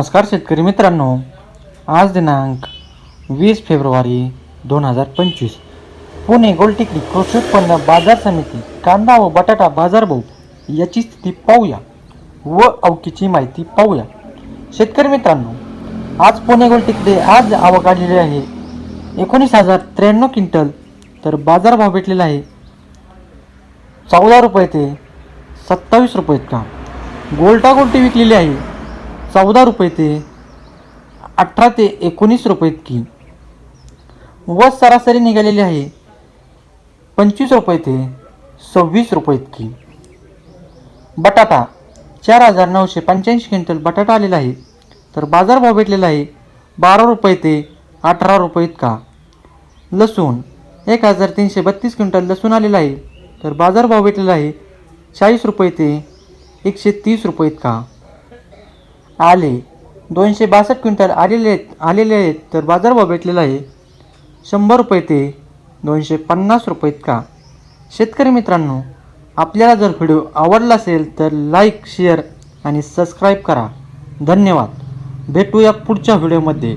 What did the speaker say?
नमस्कार शेतकरी मित्रांनो. आज दिनांक वीस फेब्रुवारी दोन हजार पंचवीस. पुणे गोलटेकडी कृषी उत्पन्न बाजार समिती कांदा व बटाटा बाजारभाव याची स्थिती पाहूया व अवकीची माहिती पाहूया. शेतकरी मित्रांनो आज पुणे गोलटेकडे आज आवक आलेली आहे. एकोणीस हजार त्र्याण्णव क्विंटल तर बाजारभाव भेटलेला आहे. चौदा रुपये ते सत्तावीस रुपये का गोल्टा गोलटी विकलेली आहे. चौदा रुपये ते अठरा ते एकोणीस रुपये इतकी. व सरासरी निघालेली आहे पंचवीस रुपये ते सव्वीस रुपये इतकी. बटाटा चार हजार नऊशे पंच्याऐंशी क्विंटल बटाटा आलेला आहे. तर बाजारभाव भेटलेला आहे बारा रुपये ते अठरा रुपये इतका. लसूण एक हजार तीनशे बत्तीस क्विंटल लसूण आलेला आहे. तर बाजारभाव भेटलेला आहे चाळीस रुपये ते एकशे तीस रुपये इतका. आले. दोनशे बासष्ट क्विंटल आलेले आहेत आलेले आहेत तर बाजारभाव भेटलेला आहे. शंभर रुपये ते दोनशे पन्नास रुपये इतका. शेतकरी मित्रांनो आपल्याला जर व्हिडिओ आवडला असेल तर लाईक शेअर आणि सबस्क्राईब करा. धन्यवाद. भेटूया पुढच्या व्हिडिओमध्ये.